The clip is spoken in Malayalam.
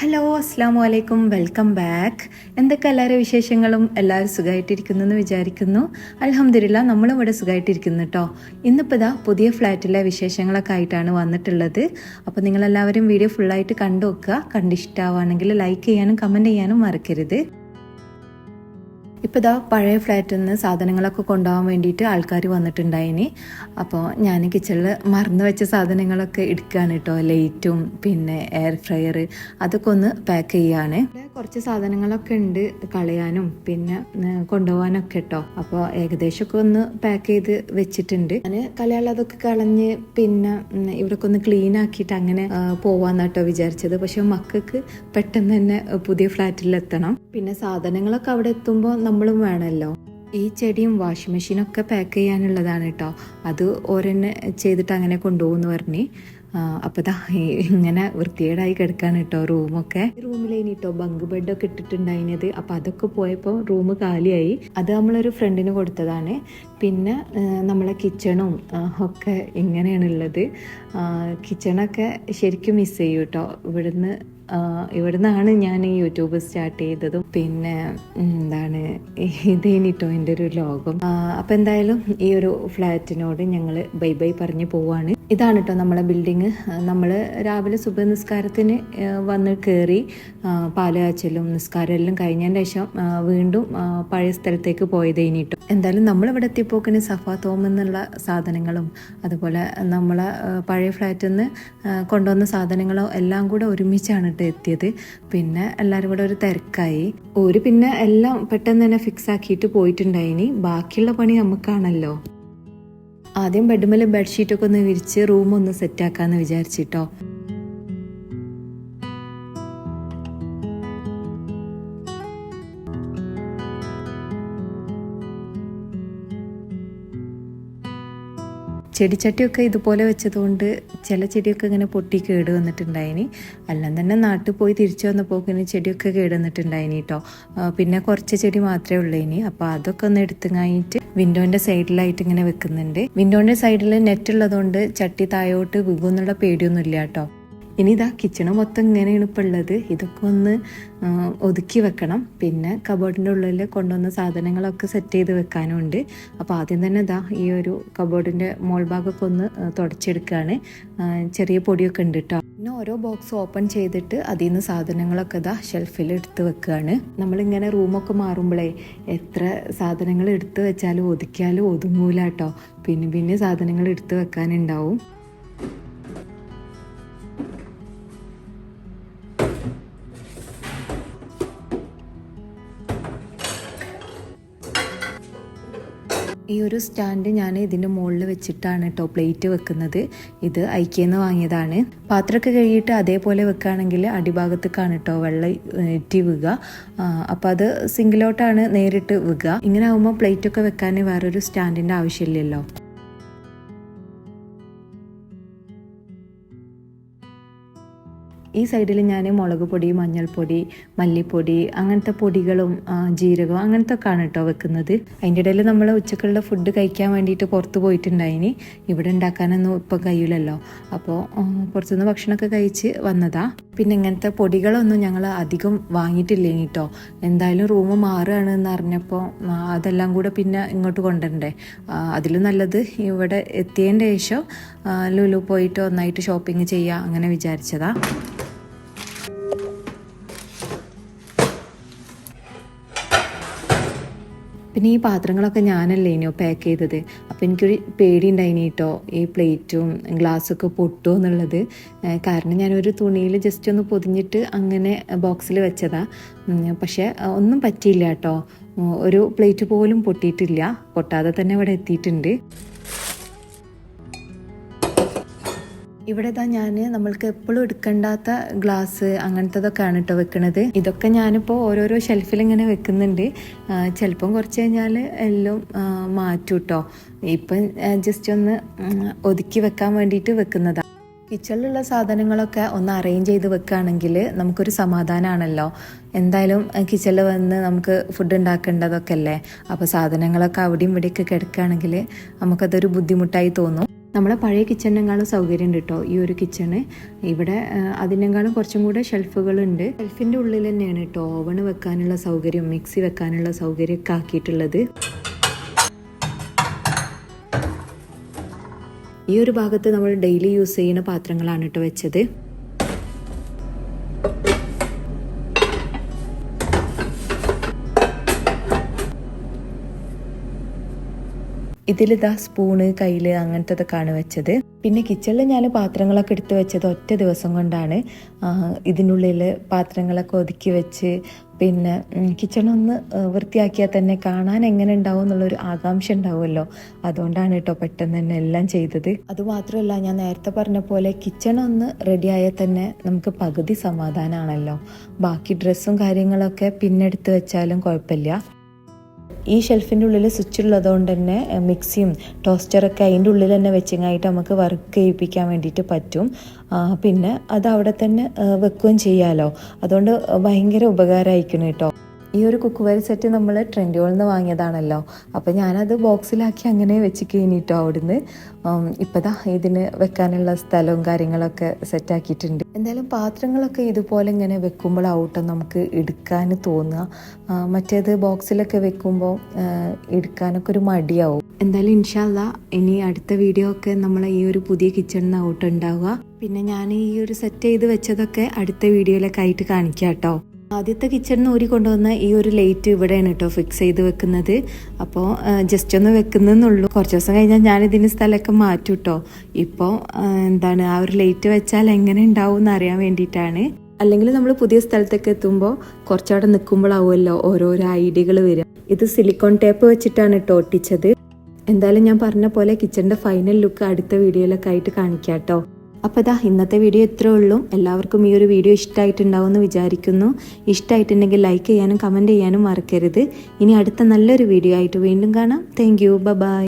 ഹലോ അസ്സാം വലൈക്കും വെൽക്കം ബാക്ക് എന്തൊക്കെ എല്ലാവരും വിശേഷങ്ങളും? എല്ലാവരും സുഖമായിട്ടിരിക്കുന്നു എന്ന് വിചാരിക്കുന്നു. അലഹമില്ല നമ്മളും ഇവിടെ സുഖമായിട്ടിരിക്കുന്നു കേട്ടോ ഇന്നിപ്പോൾ ഇതാ പുതിയ ഫ്ലാറ്റിലെ വിശേഷങ്ങളൊക്കെ ആയിട്ടാണ് വന്നിട്ടുള്ളത്. അപ്പോൾ നിങ്ങളെല്ലാവരും വീഡിയോ ഫുള്ളായിട്ട് കണ്ടു നോക്കുക. കണ്ടിഷ്ടമാവുകയാണെങ്കിൽ ലൈക്ക് ചെയ്യാനും കമന്റ് ചെയ്യാനും മറക്കരുത്. ഇപ്പോൾ ഇതാ പഴയ ഫ്ലാറ്റിൽ നിന്ന് സാധനങ്ങളൊക്കെ കൊണ്ടുപോകാൻ വേണ്ടിയിട്ട് ആൾക്കാർ വന്നിട്ടുണ്ടായിനി. അപ്പോൾ ഞാൻ കിച്ചണിൽ മറന്നു വെച്ച സാധനങ്ങളൊക്കെ എടുക്കുകയാണ് കേട്ടോ ലൈറ്റും പിന്നെ എയർ ഫ്രയർ അതൊക്കെ ഒന്ന് പാക്ക് ചെയ്യാണ്. കുറച്ച് സാധനങ്ങളൊക്കെ ഉണ്ട് കളയാനും പിന്നെ കൊണ്ടുപോകാനൊക്കെ കേട്ടോ അപ്പോൾ ഏകദേശമൊക്കെ ഒന്ന് പാക്ക് ചെയ്ത് വെച്ചിട്ടുണ്ട്. ഞാൻ കളയാനുള്ളതൊക്കെ കളഞ്ഞ് പിന്നെ ഉം, ഇവിടൊക്കെ ഒന്ന് ക്ലീൻ ആക്കിയിട്ട് അങ്ങനെ പോവാന്നാട്ടോ വിചാരിച്ചത്. പക്ഷെ മക്കൾക്ക് പെട്ടെന്ന് തന്നെ പുതിയ ഫ്ലാറ്റിൽ എത്തണം പിന്നെ സാധനങ്ങളൊക്കെ അവിടെ എത്തുമ്പോൾ നമ്മളും വേണമല്ലോ ഈ ചെടിയും വാഷിംഗ് മെഷീനൊക്കെ പാക്ക് ചെയ്യാനുള്ളതാണ് കേട്ടോ അത് ഓരോന്നെ ചെയ്തിട്ട് അങ്ങനെ കൊണ്ടുപോകുമെന്ന് പറഞ്ഞു. അപ്പോൾ ദാ ഇങ്ങനെ വൃത്തികേടായി കിടക്കാണ് കേട്ടോ റൂമൊക്കെ. റൂമിലേനി കേട്ടോ ബങ്ക് ബെഡൊക്കെ ഇട്ടിട്ടുണ്ടായിരുന്നത് അപ്പോൾ അതൊക്കെ പോയപ്പോൾ റൂം കാലിയായി. അത് നമ്മളൊരു ഫ്രണ്ടിന് കൊടുത്തതാണ്. പിന്നെ നമ്മളെ കിച്ചണും ഒക്കെ ഇങ്ങനെയാണുള്ളത്. കിച്ചണൊക്കെ ശരിക്കും മിസ് ചെയ്യും കേട്ടോ ഇവിടുന്ന് ഇവിടുന്നാണ് ഞാൻ ഈ യൂട്യൂബ് സ്റ്റാർട്ട് ചെയ്തതും. പിന്നെ എന്താണ് ഇതേനിട്ടോ എന്റെ ഒരു ലോകം. അപ്പം എന്തായാലും ഈ ഒരു ഫ്ലാറ്റിനോട് ഞങ്ങൾ ബൈ ബൈ പറഞ്ഞ് പോവാണ്. ഇതാണ് കേട്ടോ നമ്മളെ ബിൽഡിങ്. നമ്മൾ രാവിലെ സുബ നിസ്കാരത്തിന് വന്ന് കയറി പാൽ കാച്ചലും നിസ്കാരം എല്ലാം കഴിഞ്ഞതിന് ശേഷം വീണ്ടും പഴയ സ്ഥലത്തേക്ക് പോയത് ഇനിട്ടോ എന്തായാലും നമ്മളിവിടെ എത്തിപ്പോക്കിന് സഫ തോം എന്നുള്ള സാധനങ്ങളും അതുപോലെ നമ്മളെ പഴയ ഫ്ലാറ്റിൽ നിന്ന് കൊണ്ടുവന്ന സാധനങ്ങളോ എല്ലാം കൂടെ ഒരുമിച്ചാണ് കേട്ടോ എത്തിയത്. പിന്നെ എല്ലാവരും കൂടെ ഒരു തിരക്കായി. ഓര് പിന്നെ എല്ലാം പെട്ടെന്ന് തന്നെ ഫിക്സ് ആക്കിയിട്ട് പോയിട്ടുണ്ടായിനി. ബാക്കിയുള്ള പണി നമുക്കാണല്ലോ. ആദ്യം ബെഡ്മേൽ ബെഡ്ഷീറ്റൊക്കെ ഒന്ന് വിരിച്ച് റൂം ഒന്ന് സെറ്റാക്കാന്ന് വിചാരിച്ചിട്ടോ. ചെടിച്ചട്ടിയൊക്കെ ഇതുപോലെ വെച്ചതുകൊണ്ട് ചില ചെടിയൊക്കെ ഇങ്ങനെ പൊട്ടി കേട് വന്നിട്ടുണ്ടായിനി. എല്ലാം തന്നെ നാട്ടിൽ പോയി തിരിച്ചു വന്നപ്പോൾ ഇങ്ങനെ ചെടിയൊക്കെ കേട് വന്നിട്ടുണ്ടായിനി കേട്ടോ പിന്നെ കുറച്ച് ചെടി മാത്രമേ ഉള്ളൂ ഇനി അപ്പോൾ അതൊക്കെ ഒന്ന് എടുത്തു കഴിഞ്ഞിട്ട് വിൻഡോന്റെ സൈഡിലായിട്ട് ഇങ്ങനെ വെക്കുന്നുണ്ട്. വിൻഡോന്റെ സൈഡിൽ നെറ്റ് ഉള്ളതുകൊണ്ട് ചട്ടി താഴോട്ട് വികുന്നുള്ള പേടിയൊന്നും ഇല്ല കേട്ടോ ഇനി ഇതാ കിച്ചണ് മൊത്തം ഇങ്ങനെയാണ് ഇപ്പോൾ ഉള്ളത്. ഇതൊക്കെ ഒന്ന് ഒതുക്കി വെക്കണം. പിന്നെ കബോർഡിന്റെ ഉള്ളിൽ കൊണ്ടുവന്ന സാധനങ്ങളൊക്കെ സെറ്റ് ചെയ്ത് വെക്കാനും ഉണ്ട് അപ്പോൾ ആദ്യം തന്നെ ഇതാ ഈ ഒരു കബോർഡിന്റെ മോൾ ഭാഗമൊക്കെ ഒന്ന് തുടച്ചെടുക്കുകയാണ് ചെറിയ പൊടിയൊക്കെ ഉണ്ട് കേട്ടോ പിന്നെ ഓരോ ബോക്സ് ഓപ്പൺ ചെയ്തിട്ട് അതിൽ നിന്ന് സാധനങ്ങളൊക്കെ ഇതാ ഷെൽഫിൽ എടുത്ത് വെക്കുകയാണ് നമ്മളിങ്ങനെ റൂമൊക്കെ മാറുമ്പോഴേ എത്ര സാധനങ്ങൾ എടുത്ത് വെച്ചാലും ഒതുക്കിയാലും ഒതുങ്ങൂല കേട്ടോ പിന്നെ പിന്നെ സാധനങ്ങൾ എടുത്ത് വെക്കാനുണ്ടാവും. ഈ ഒരു സ്റ്റാൻഡ് ഞാൻ ഇതിന്റെ മുകളിൽ വെച്ചിട്ടാണ് കേട്ടോ പ്ലേറ്റ് വെക്കുന്നത്. ഇത് ഐക്യെന്ന് വാങ്ങിയതാണ്. പാത്രമൊക്കെ കഴുകിയിട്ട് അതേപോലെ വെക്കുകയാണെങ്കിൽ അടിഭാഗത്തേക്കാണ് കേട്ടോ വെള്ളം ഇറ്റി വീക അപ്പോൾ അത് സിംഗിലോട്ടാണ് നേരിട്ട് വീക ഇങ്ങനെ ആകുമ്പോൾ പ്ലേറ്റൊക്കെ വെക്കാൻ വേറൊരു സ്റ്റാൻഡിന്റെ ആവശ്യമില്ലല്ലോ. ഈ സൈഡിൽ ഞാൻ മുളക് പൊടി മഞ്ഞൾപ്പൊടി മല്ലിപ്പൊടി അങ്ങനത്തെ പൊടികളും ജീരകവും അങ്ങനത്തെ ഒക്കെ ആണ് കേട്ടോ വെക്കുന്നത്. അതിന്റെ ഇടയിൽ നമ്മൾ ഉച്ചക്കുള്ള ഫുഡ് കഴിക്കാൻ വേണ്ടിയിട്ട് പുറത്ത് പോയിട്ടുണ്ടായിനി. ഇവിടെ ഉണ്ടാക്കാനൊന്നും ഇപ്പം കഴിയില്ലല്ലോ അപ്പോൾ പുറത്തുനിന്ന് ഭക്ഷണമൊക്കെ കഴിച്ച് വന്നതാ. പിന്നെ ഇങ്ങനത്തെ പൊടികളൊന്നും ഞങ്ങൾ അധികം വാങ്ങിയിട്ടില്ലേനി കേട്ടോ. എന്തായാലും റൂം മാറുകയാണ് എന്ന് അറിഞ്ഞപ്പോൾ അതെല്ലാം കൂടെ പിന്നെ ഇങ്ങോട്ട് കൊണ്ടുവരണ്ടേ. അതിലും നല്ലത് ഇവിടെ എത്തിയതിന്റെ ശേഷം ലുലു പോയിട്ട് ഒന്നായിട്ട് ഷോപ്പിംഗ് ചെയ്യുക അങ്ങനെ വിചാരിച്ചതാ. പിന്നെ ഈ പാത്രങ്ങളൊക്കെ ഞാനല്ലേ ഇനിയോ പാക്ക് ചെയ്തത്. അപ്പോൾ എനിക്കൊരു പേടി ഉണ്ടായിനി കേട്ടോ ഈ പ്ലേറ്റും ഗ്ലാസ്സൊക്കെ പൊട്ടുമോ എന്നുള്ളത്. കാരണം ഞാനൊരു തുണിയിൽ ജസ്റ്റ് ഒന്ന് പൊതിഞ്ഞിട്ട് അങ്ങനെ ബോക്സിൽ വെച്ചതാ. പക്ഷെ ഒന്നും പറ്റിയില്ല കേട്ടോ ഒരു പ്ലേറ്റ് പോലും പൊട്ടിയിട്ടില്ല. പൊട്ടാതെ തന്നെ ഇവിടെ എത്തിയിട്ടുണ്ട്. ഇവിടെ ഇതാ ഞാൻ നമ്മൾക്ക് എപ്പോഴും എടുക്കണ്ടാത്ത ഗ്ലാസ് അങ്ങനത്തതൊക്കെയാണ് കേട്ടോ വെക്കണത്. ഇതൊക്കെ ഞാനിപ്പോൾ ഓരോരോ ഷെൽഫിൽ ഇങ്ങനെ വെക്കുന്നുണ്ട്. ചിലപ്പം കുറച്ച് കഴിഞ്ഞാൽ എല്ലാം മാറ്റും കേട്ടോ ഇപ്പം ജസ്റ്റ് ഒന്ന് ഒതുക്കി വെക്കാൻ വേണ്ടിയിട്ട് വെക്കുന്നതാണ് കിച്ചണിലുള്ള സാധനങ്ങളൊക്കെ ഒന്ന് അറേഞ്ച് ചെയ്ത് വെക്കുകയാണെങ്കിൽ നമുക്കൊരു സമാധാനമാണല്ലോ എന്തായാലും കിച്ചണിൽ വന്ന് നമുക്ക് ഫുഡ് ഉണ്ടാക്കേണ്ടതൊക്കെ അല്ലേ? അപ്പോൾ സാധനങ്ങളൊക്കെ അവിടെയും ഇവിടെയൊക്കെ കിടക്കുകയാണെങ്കിൽ നമുക്കതൊരു ബുദ്ധിമുട്ടായി തോന്നും. നമ്മളെ പഴയ കിച്ചണിനെക്കാളും സൗകര്യം ഉണ്ട് കേട്ടോ ഈ ഒരു കിച്ചണ്. ഇവിടെ അതിനേക്കാളും കുറച്ചും കൂടെ ഷെൽഫുകളുണ്ട്. ഷെൽഫിന്റെ ഉള്ളിൽ തന്നെയാണ് കേട്ടോ ഓവൺ വെക്കാനുള്ള സൗകര്യം മിക്സി വെക്കാനുള്ള സൗകര്യമൊക്കെ ആക്കിയിട്ടുള്ളത്. ഈ ഒരു ഭാഗത്ത് നമ്മൾ ഡെയിലി യൂസ് ചെയ്യുന്ന പാത്രങ്ങളാണ് കേട്ടോ വെച്ചത്. ഇതിലിതാ സ്പൂണ് കയ്യിൽ അങ്ങനത്തതൊക്കെയാണ് വെച്ചത്. പിന്നെ കിച്ചണിൽ ഞാൻ പാത്രങ്ങളൊക്കെ എടുത്തു വെച്ചത് ഒറ്റ ദിവസം കൊണ്ടാണ്. ഇതിനുള്ളിൽ പാത്രങ്ങളൊക്കെ ഒതുക്കി വെച്ച് പിന്നെ കിച്ചണൊന്ന് വൃത്തിയാക്കിയാൽ തന്നെ കാണാൻ എങ്ങനെ ഉണ്ടാവും എന്നുള്ളൊരു ആകാംക്ഷ ഉണ്ടാവുമല്ലോ. അതുകൊണ്ടാണ് കേട്ടോ പെട്ടെന്ന് തന്നെ എല്ലാം ചെയ്തത്. അതുമാത്രമല്ല ഞാൻ നേരത്തെ പറഞ്ഞ പോലെ കിച്ചണൊന്ന് റെഡി ആയാൽ തന്നെ നമുക്ക് പകുതി സമാധാനമാണല്ലോ ബാക്കി ഡ്രസ്സും കാര്യങ്ങളൊക്കെ പിന്നെ എടുത്ത് വെച്ചാലും കുഴപ്പമില്ല. ഈ ഷെൽഫിന്റെ ഉള്ളിൽ സ്വിച്ച് ഉള്ളതുകൊണ്ട് തന്നെ മിക്സിയും ടോസ്റ്ററൊക്കെ അതിന്റെ ഉള്ളിൽ തന്നെ വെച്ചിങ്ങായിട്ട് നമുക്ക് വർക്ക് ചെയ്യിപ്പിക്കാൻ വേണ്ടിയിട്ട് പറ്റും. പിന്നെ അത് അവിടെ തന്നെ വെക്കുകയും ചെയ്യാമല്ലോ അതുകൊണ്ട് ഭയങ്കര ഉപകാരമായിരിക്കണം കേട്ടോ. ഈ ഒരു കുക്ക് വെയർ സെറ്റ് നമ്മൾ ട്രെൻഡുകളിൽ നിന്ന് വാങ്ങിയതാണല്ലോ. അപ്പോൾ ഞാനത് ബോക്സിലാക്കി അങ്ങനെ വെച്ച് കഴിഞ്ഞിട്ടോ അവിടുന്ന്. ഇപ്പതാ ഇതിന് വെക്കാനുള്ള സ്ഥലവും കാര്യങ്ങളൊക്കെ സെറ്റാക്കിയിട്ടുണ്ട് എന്തായാലും പാത്രങ്ങളൊക്കെ ഇതുപോലെ ഇങ്ങനെ വെക്കുമ്പോഴാവട്ടെ നമുക്ക് എടുക്കാൻ തോന്നുക മറ്റേത് ബോക്സിലൊക്കെ വെക്കുമ്പോൾ എടുക്കാനൊക്കെ ഒരു മടിയാവും. എന്തായാലും ഇൻഷാല്ല ഇനി അടുത്ത വീഡിയോ ഒക്കെ നമ്മൾ ഈ ഒരു പുതിയ കിച്ചണിനാവട്ടെ ഉണ്ടാവുക. പിന്നെ ഞാൻ ഈ ഒരു സെറ്റ് ചെയ്ത് വെച്ചതൊക്കെ അടുത്ത വീഡിയോയിലൊക്കെ ആയിട്ട് കാണിക്കാം കേട്ടോ ആദ്യത്തെ കിച്ചണിന് ഊരി കൊണ്ടുവന്ന ഈ ഒരു ലൈറ്റ് ഇവിടെയാണ് കേട്ടോ ഫിക്സ് ചെയ്ത് വെക്കുന്നത്. അപ്പോൾ ജസ്റ്റ് ഒന്ന് വെക്കുന്നെന്നുള്ളൂ. കുറച്ച് ദിവസം കഴിഞ്ഞാൽ ഞാൻ ഇതിന് സ്ഥലമൊക്കെ മാറ്റും കേട്ടോ ഇപ്പോൾ എന്താണ് ആ ഒരു ലൈറ്റ് വെച്ചാൽ എങ്ങനെ ഉണ്ടാവും എന്ന് അറിയാൻ വേണ്ടിയിട്ടാണ്. അല്ലെങ്കിൽ നമ്മൾ പുതിയ സ്ഥലത്തൊക്കെ എത്തുമ്പോൾ കുറച്ചവിടെ നിൽക്കുമ്പോഴാവുമല്ലോ ഓരോരോ ഐഡിയകൾ വരിക. ഇത് സിലിക്കോൺ ടേപ്പ് വെച്ചിട്ടാണ് കേട്ടോ ഒട്ടിച്ചത്. എന്തായാലും ഞാൻ പറഞ്ഞ പോലെ കിച്ചണിന്റെ ഫൈനൽ ലുക്ക് അടുത്ത വീഡിയോയിലൊക്കെ ആയിട്ട് കാണിക്കാം കേട്ടോ അപ്പോൾ ഇതാ ഇന്നത്തെ വീഡിയോ ഇത്രേ ഉള്ളൂ. എല്ലാവർക്കും ഈ ഒരു വീഡിയോ ഇഷ്ടമായിട്ടുണ്ടാവും എന്ന് വിചാരിക്കുന്നു. ഇഷ്ടമായിട്ടുണ്ടെങ്കിൽ ലൈക്ക് ചെയ്യാനും കമന്റ് ചെയ്യാനും മറക്കരുത്. ഇനി അടുത്ത നല്ലൊരു വീഡിയോ ആയിട്ട് വീണ്ടും കാണാം. Thank you by